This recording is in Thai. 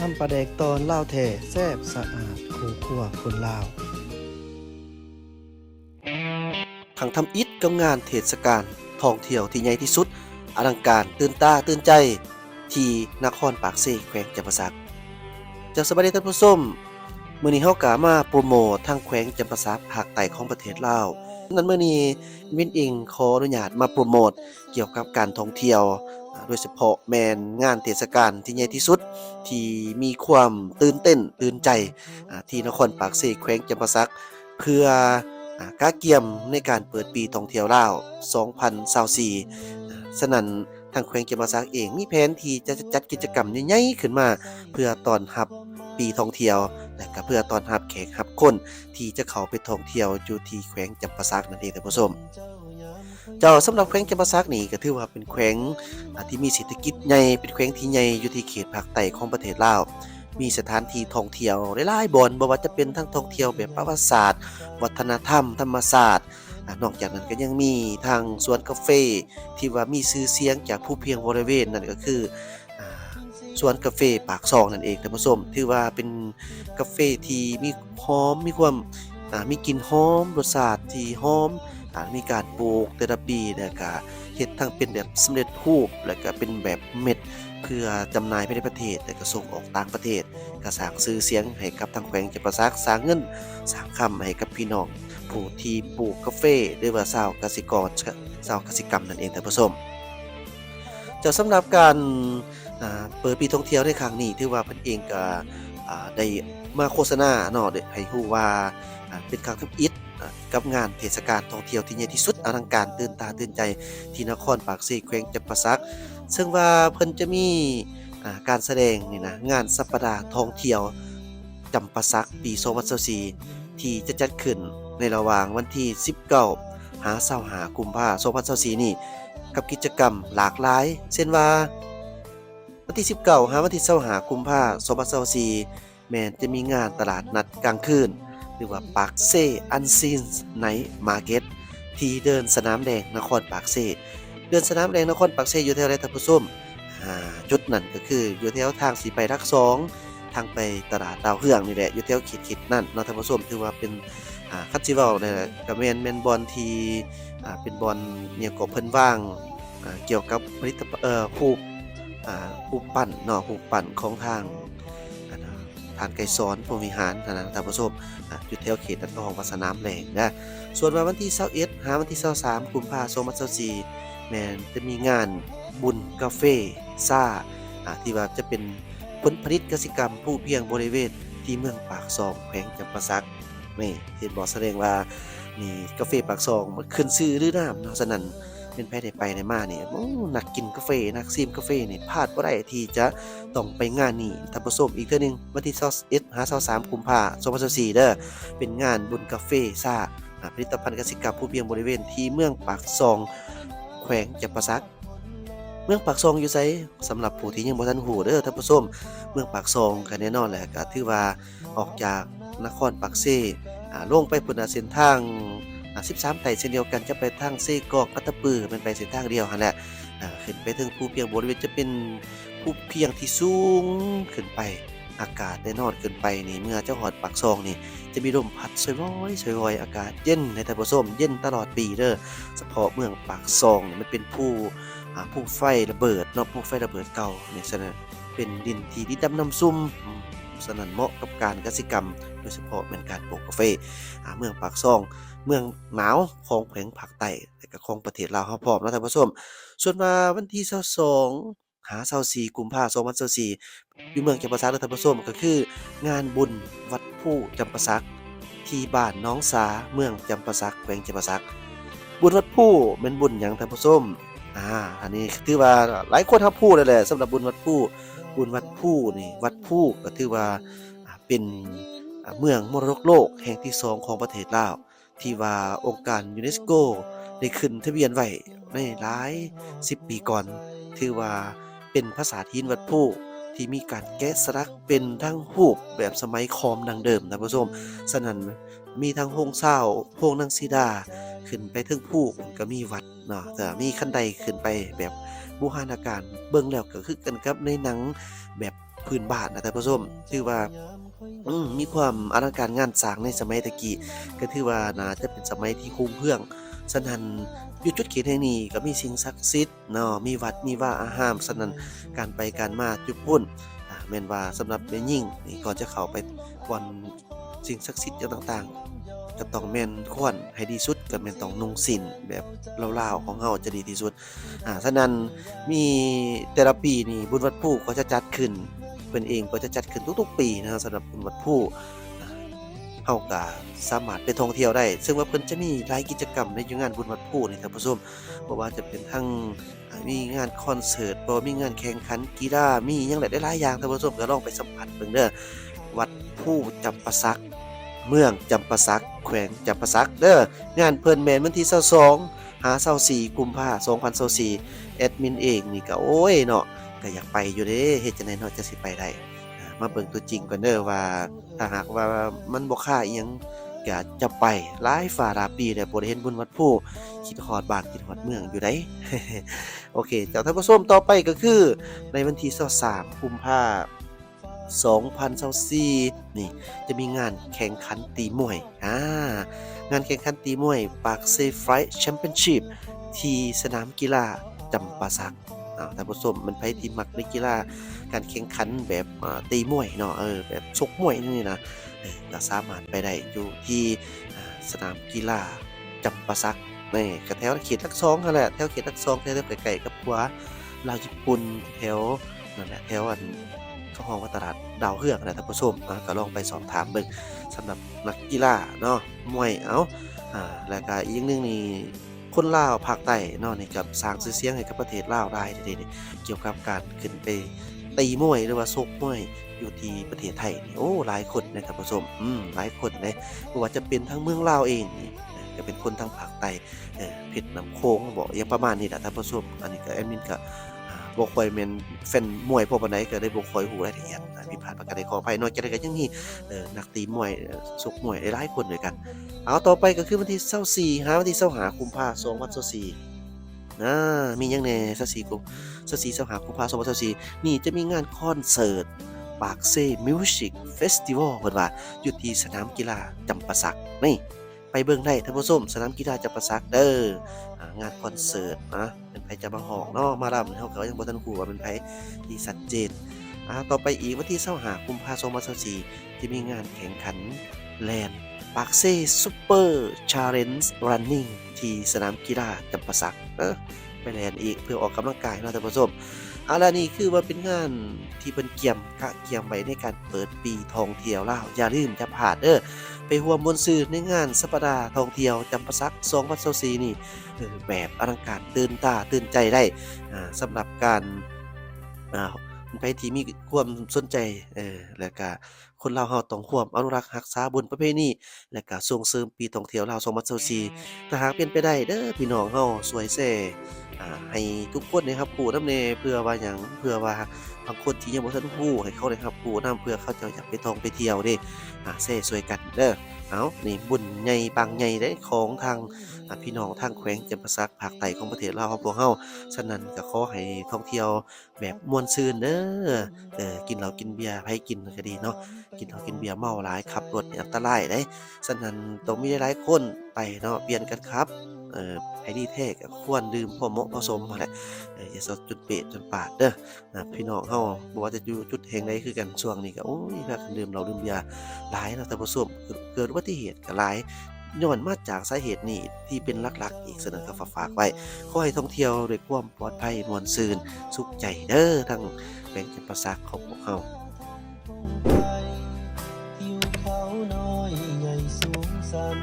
น้ำปลาแดกตอนเล่าแท้แซ่บสะอาดคูคั่วคนลาวขังทำอิฐกับงานเทศกาลท่องเที่ยวที่ใหญ่ที่สุด อลังการตื่นตาตื่นใจ ที่นครปากเซแขวงจำปาสักจากสบายดีท่านผู้ชมมื้อนี้เฮากะมาโปรโมททางแขวงจำปาสักภาคใต้ของประเทศลาวนั้นมื้อนี้วินเองขออนุญาตมาโปรโมทเกี่ยวกับการท่องเที่ยว โดยเฉพาะแมนงานเทศกาลที่ใหญ่ที่สุด ที่มีความตื่นเต้นตื่นใจที่นครปากเซแขวงจำปาสักเพื่ออกาเกียมในการเปิดปีท่องเที่ยวลาว 2024อ่าฉะนั้นทางแขวงเกียมปาสักเองมีแผนที่จะจัดกิจกรรมใหญ่ๆขึ้นมา เพื่อต้อนรับปีท่องเที่ยว และก็เพื่อต้อนรับแขกรับคนที่จะเข้าไปท่องเที่ยวอยู่ที่แขวงจำปาสักนั่นเองท่านผู้ชม เจ้าสำหรับแขวงจำปาสักนี่ก็ถือว่าเป็นแขวงที่มีเศรษฐกิจใหญ่เป็นแขวงที่ใหญ่อยู่ที่เขตภาคใต้ของประเทศลาวมีสถานที่ท่องเที่ยวหลายๆบ่อนบ่ว่าจะเป็นทั้งท่องเที่ยวแบบประวัติศาสตร์ วัฒนธรรม ธรรมศาสตร์นอกจากนั้นก็ยังมีทางสวนกาแฟที่ว่ามีชื่อเสียงจากผู้เพียงบริเวณนั่นก็คืออสวนกาแฟปากซองนั่นเองท่านผู้ชมถือว่าเป็นกาแฟที่มีหอมมีความมีกลิ่นหอมรสชาติที่หอม อ่ามีการปลูกแต่ละปีแล้วก็เฮ็ดทั้งเป็นแบบสำเร็จรูปแล้วก็เป็นแบบเม็ด เพื่อจำหน่ายไปในประเทศและก็ส่งออกต่างประเทศก็สร้างชื่อเสียงให้กับทางแขวงจำปาสักสร้างเงินสร้างคำให้กับพี่น้องผู้ที่ปลูกกาแฟหรือว่าชาวกสิกรชาวกสิกรรมนั่นเองท่านผู้ชมจ้าสำหรับการเปิดปีท่องเที่ยวในครั้งนี้ถือว่าเพิ่นเองก็ได้มาโฆษณาเนาะได้ให้ฮู้ว่าเป็นครั้งทำอิฐ กับงานเทศกาลท่องเที่ยวที่ใหญ่ที่สุดอลังการตื่นตาตื่นใจที่นครปากเซแขวงจำปาสัก ซึ่งว่าเพิ่นจะมีการแสดงนี่นะงานสัปดาห์ท่องเที่ยวจำปาสักปี 2024ที่จะจัดขึ้นในระหว่างวันที่ 19 หา25กุมภาพันธ์2024นี่กับกิจกรรมหลากหลายเช่นว่า วันที่ 19หาวันที่25กุมภาพันธ์2024แม้จะมีงานตลาดนัดกลางคืน หรือว่าปากเซอันซีนไนท์มาร์เก็ตที่เดินสนามแดงนครปากเซเดินสนามแดงนครปักเซอยู่แถวไรท่านผู้ชมจุดนั้นก็คืออยู่แถวทางสีไปรักสองทางไปตลาดดาวเฮืองนี่แหละอยู่แถวขีดขีดนั่นเนาะท่านผู้ชมถือว่าเป็นคัตซิเวลเนี่ยก็แม่นแม่นบอลทีเป็นบอลเนี่ยก็เพิ่นว่างเกี่ยวกับผลิตภัณฑ์เอ่อรูปอ่ารูปปั้นเนาะรูปปั้นของทาง นน่านไกรสอนพรมิหารนะนะท่านผู้ชมอยู่แถวเขตนั้นก็ของวัดสนามแดงนะส่วนวันที่21หาวันที่23กุมภาพันธ์2024แมนจะมีงานบุญกาเฟซ่าอ่าที่ว่าจะเป็นผลผลิตกสิกรรมผู้เพียงบริเวณที่เมืองปากซองแขวงจำปาสักนี่เห็นบอกแสดงว่านี่กาแฟปากซองมันขึ้นชื่อหรือน้ำเนาะฉะนั้น เป็นแพ้ได้ไปในมาเนี่ยโอ้นักกินกาแฟนักซีมกาแฟเนี่ยพลาดบ่ได้ที่จะต้องไปงานนี้ท่านผู้ชมอีกเทื่อนึงวันที่21หา23กุมภาพันธ์2024เด้อเป็นงานบุญกาเฟซ่าผลิตภัณฑ์กสิกรรมผู้เพียงบริเวณที่เมืองปากซอง แขวงจำปาสัก เมืองปากซองอยู่ไสสำหรับผู้ที่ยังบ่ทันหูเด้อท่านผู้ชมเมืองปากซองก็แน่นอนแหละก็ถือว่าออกจากนครปากเซอ่าลงไปพุ่นน่ะเส้นทาง 13 ไต่เช่นเดียวกันจะไปทางเซกอกอัตปือมันไปเส้นทางเดียวหั่นแหละอ่าขึ้นไปถึงภูเพียงบริเวณจะเป็นภูเพียงที่สูงขึ้นไปอากาศแน่นอนขึ้นไปนี่เมื่อเจ้าหอดปากซองนี่จะมีลมพัดสวยๆสวยๆอากาศเย็นในท่านผู้มเย็นตลอดปีเด้อเฉพาะเมืองปากซองมันเป็นผู้ผู้ไฟระเบิดนาะผู้ไฟระเบิดเก่าเนี่ยฉะนั้นเป็นดินที่ดินดำน้ำซุ่ม อืมฉะนั้นเหมาะกับการกสิกรรม โดยเฉพาะเป็นการปลูกกาแฟาเมืองปากซอง เมืองหนาวของแขวงภาคใต้และก็ของประเทศลาวเฮาพร้อมนะท่านผู้ชมส่วนมาวันที่22หา24กุมภาพันธ์2024อยู่เมืองจำปาสักนะท่านผู้ชมก็คือ งานบุญวัดผู้จำปาสักที่บ้านน้องสาเมืองจำปาสักแขวงจำปาสัก บุญวัดผู้เป็นบุญหยังท่านผู้ชมอ่าอันนี้ถือว่าหลายคนทับพูดเลยแหละสำหรับบุญวัดผู้ บุญวัดผู้นี่วัดผู้ก็ถือว่าเป็นเมืองมรดกโลกแห่งที่สองของประเทศลาวที่ว่าองค์การยูเนสโกได้ขึ้นทะเบียนไว้ในหลายสิบปีก่อน ถือว่าเป็นภาษาทีนวัดผู้ที่มีการแกะสลักเป็นทั้งรูปแบบสมัยคอมดังเดิมท่านผู้ชมฉะนั้นมีทั้งโฮงเศร้าโฮงนางสีดา ขึ้นไปถึงผู้ก็มีวัด เนาะแต่มีขั้นใดขึ้นไปแบบบูหานาการเบิ่งแล้วก็คือกันกับในหนังแบบพื้นบ้านนะท่านผู้ชมถือว่าอืมมีความอลังการงานสร้างในสมัยตะกี้ก็ถือว่าน่าจะเป็นสมัยที่คุ้มเพื่องฉะนั้นอยู่จุดเขตแห่งนี้ก็มีสิ่งศักดิ์สิทธิ์เนาะมีวัดมีว่าอาหารฉะนั้นการไปการมาจุดพุ่นอ่าแม่นว่าสำหรับแม่ยิ่งนี่ก่อนจะเข้าไปวันสิ่งศักดิ์สิทธิ์อย่างต่างๆ ก็ต้องแม่นควรให้ดีสุดก็แม่นต้องนุ่งสินแบบลาวๆของเฮาจะดีที่สุดอ่าฉะนั้นมีแต่ละปีนี่บุญวัดผู้ก็จะจัดขึ้นเพิ่นเองก็จะจัดขึ้นทุกๆ ปีนะครับสำหรับบุญวัดผู้เฮาก็สามารถไปท่องเที่ยวได้ ซึ่งว่าเพิ่นจะมีหลายกิจกรรมในอยู่งานบุญวัดผู้นี่ท่านผู้ชมบ่ว่าจะเป็นทั้งมีงานคอนเสิร์ตบ่มีงานแข่งขันกีฬามีหยังหลายหลายอย่างท่านผู้ชมก็ลองไปสัมผัสเบิ่งเด้อวัดผู้จำปาสัก เมืองจำปาสักแขวงจำปาสักเด้องานเพิ่นแมนวันที่22หา24กุมภาพันธ์2024แอดมินเองนี่ก็โอ้ยเนาะก็อยากไปอยู่เด้เฮ็ดจังได๋เนาะจะสิไปได้มาเบิ่งตัวจริงก่อนเด้อว่าถ้าหากว่ามันบ่ค่าอีหยังก็จะไปหลายฝ่าหลาปีแล้บ่ได้เห็นบุญวัดผู้คิดฮอดบ้านคิดฮอดเมืองอยู่ได้โอเคเจ้าท่านผู้ชมต่อไปก็คือในวันที่23กุมภาพันธ์ 2024นี่จะมีงานแข่งขันตีมวยอ่างานแข่งขันตีมวยปากเซฟไฟแชมเปี้ยนชิพที่สนามกีฬาจำปาสักอ่าท่านผู้ชมมันไผที่มักในกีฬาการแข่งขันแบบตีมวยเนาะเออแบบชกมวยนี่นะเออก็สามารถไปได้อยู่ที่สนามกีฬาจำปาสักนี่ก็แถวเขตทักซองนั่นแหละแถวเขตทักซองแถวไกลๆกับหัวลาวญี่ปุ่นแถวนั่นแหละแถวอัน เขาห้องว่าตลาดดาวเฮือกนะท่านผู้ชมอ่าก็ลองไปสอบถามเบิ่งสำหรับนักกีฬาเนาะมวยเอ้าอ่าแล้วก็อีกอย่างนึงนี่คนลาวภาคใต้เนาะนี่กับสร้างชื่อเสียงให้กับประเทศลาวได้ทีเดียวนี่เกี่ยวกับการขึ้นไปตีมวยหรือว่าชกมวยอยู่ที่ประเทศไทยนี่โอ้หลายคนนะครับผู้ชมอืมหลายคนเลยบ่ว่าจะเป็นทั้งเมืองลาวเองนี่เออก็เป็นคนทางภาคใต้เออเพชรน้ำโค้งบ่อย่างประมาณนี้แหละท่านผู้ชมอันนี้ก็แอดมินก็ บ่ค่อยแม่นแฟนมวยพวกปานใดก็ได้บ่ค่อยรู้รายละเอียดอ่าผิดพลาดประการใดขออภัยนอกจากนั้นก็ยังมีเอ่อนักตีมวยเอ่อชกมวยหลายๆคนด้วยกัน เอาต่อไปก็คือวันที่24หาวันที่25กุมภาพันธ์2024อ่ามียังแน่24กุม24 25กุมภาพันธ์2024นี่จะมีงานคอนเสิร์ตปากเซ่มิวสิกเฟสติวัลเพิ่นว่าอยู่ที่สนามกีฬาจำปาสักนี่ ไปเบิ่งได้ท่านผู้ชมสนามกีฬาจับปาสักเด้องานคอนเสิร์ตนะเป็นไผจะมาหอกเนาะมารำเฮาก็ยังบ่ทันฮู้ว่าเป็นไผที่ชัดเจนอ่าต่อไปอีกวันที่25กุมภาพันธ์2024จะมีงานแข่งขันแลนปากเซ่ซูเปอร์ชาเลนจ์รันนิ่งที่สนามกีฬาจำปาสักเออ ไปแลนอีกเพื่อออกกำลังกายเนาะท่านผู้ชมอาล่ะนี่คือว่าเป็นงานที่เป็นเกียมกะเกียมไว้ในการเปิดปีทองเที่ยวล่าอย่าลืมจะผ่านเด้อไปร่วมบนสื่อในงานสัปดาห์ทองเที่ยวจำปาสัก2024นี่เออแบบอลังการตื่นตาตื่นใจได้อ่าสำหรับการไปที่มีความสนใจเออแล้วก็คนลาเฮาต้องร่วมอนุรักษ์รักษาบุญประเพณีและก็ส่งเสริมปีท่องเที่ยวลาว2024ถ้าหากเป็นไปได้เด้อพี่น้องเฮาช่วยแชร์ อ่าให้ทุกคนนะครับรู้นำแน่เพื่อว่าหยังเพื่อว่าบางคนที่ยังบ่ทันรู้ให้เขาได้รับรู้นํเพื่อเขาจ้าอยากไปท่องไปเที่ยวเด้อ่าแชร์ช่วยกันเด้อเอานี่บุญใหญ่บางใหญ่เด้ของทางพี่น้องทางแขวงจำปาสักภาคใต้ของประเทศลาวของพวกเฮาฉะนั้นก็ขอให้ท่องเที่ยวแบบม่วนซื่นเด้อเออกินเหล้ากินเบียร์ไผกินก็ดีเนาะกินเหล้ากินเบียร์เมาหลายขับรถอันตรายเด้ฉะนั้นต้องมีหลายคนไปเนาะเปลี่ยนกันครับเออให้ดีแท้ก็ควรดื่มพอเหมาะพอสมนั่นแหละเอออย่าสดจุดเปะจนปาดเด้อนะพี่น้องเฮาบ่ว่าจะอยู่จุดแห่งใดคือกันช่วงนี้ก็โอ้ยพากันดื่มเหล้าดื่มเบียร์หลายนะแต่บ่ส้มเกิดอุบัติเหตุก็หลายย้อนมาจากสาเหตุนี้ที่เป็นหลักๆ อีกเสนอก็ฝากไว้ขอให้ท่องเที่ยวด้วยความปลอดภัยม่วนซื่นสุขใจเด้อทั้งแขวงจำปาสักของพวกเฮาทิวเขาน้อยใหญ่สูงสัน